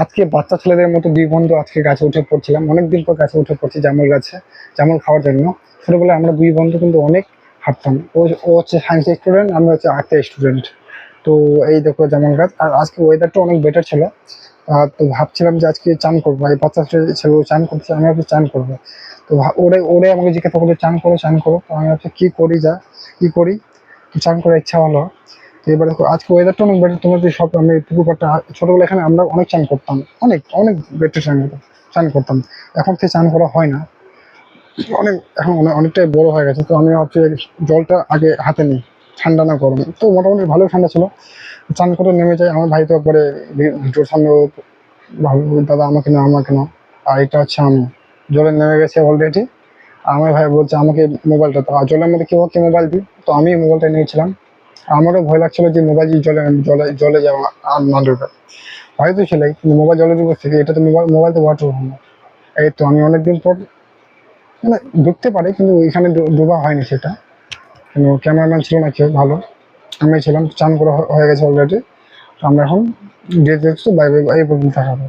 আজকে বাচ্চা ছেলেদের মতো দুই বন্ধু আজকে গাছে উঠে পড়ছিলাম। অনেকদিন পর গাছে উঠে পড়ছি জামুল গাছে জামুল খাওয়ার জন্য। ছোটবেলায় আমরা দুই বন্ধু কিন্তু অনেক হাঁটতাম। ও ও হচ্ছে সায়েন্স স্টুডেন্ট আমি হচ্ছে আর্টের স্টুডেন্ট তো এই দেখো জামুল গাছ, আর আজকে ওয়েদারটা অনেক বেটার ছিল। আর তো ভাবছিলাম যে আজকে চান করব। এই বাচ্চা ছেলে চান করছে, আমি ভাবছি চান করব। তো ওরে ওরে আমাকে জিজ্ঞাসা করল, চান করো চান করো? তো আমি ভাবছি, কী করি যা? কী করি? চান করার ইচ্ছা হলো এবার দেখো আজকে ওয়েদারটা অনেক বেটার তোমার যে সব আমি পুকুর পাড়টা ছোটবেলা এখানে আমরা অনেক চান করতাম। অনেক অনেক বেটার চান করতাম চান করতাম। এখন থেকে চান করা হয় না। অনেক, এখন অনেক, অনেকটাই বড় হয়ে গেছে। তো আমি ভাবছি জলটা আগে হাতে নিই, ঠান্ডা না গরম। তো মোটামুটি ভালো ঠান্ডা ছিল। চান করে নেমে যায় আমার ভাই তো পরে ভিডিওর সামনে ভালো দাদা, আমাকে নাও আমাকে নাও। আর এটা হচ্ছে আমি। জলে নেমে গেছে অলরেডি আমার ভাই বলছে, আমাকে মোবাইলটা তো জলের মধ্যে কেউ কি মোবাইল দিই। তো আমি মোবাইলটা নিয়েছিলাম। আমারও ভয় লাগছিল যে মোবাইল জলে জলে জলে যাওয়া আর না ঢুকে। হয়তো ছিল কিন্তু মোবাইল জলে ডুবে থেকে, এটা তো মোবাইল মোবাইল তো ওয়াটার না। এই তো আমি অনেকদিন পর মানে ঢুকতে পারি, কিন্তু ডু- ডোবা হয়নি সেটা। কিন্তু ক্যামেরাম্যান ছিল না কেউ ভালো। আমি ছিলাম, চান করা হয়ে গেছে অলরেডি আমরা এখন ডিরেক্ট দেখছি বাইরে এই পর্যন্ত থাকা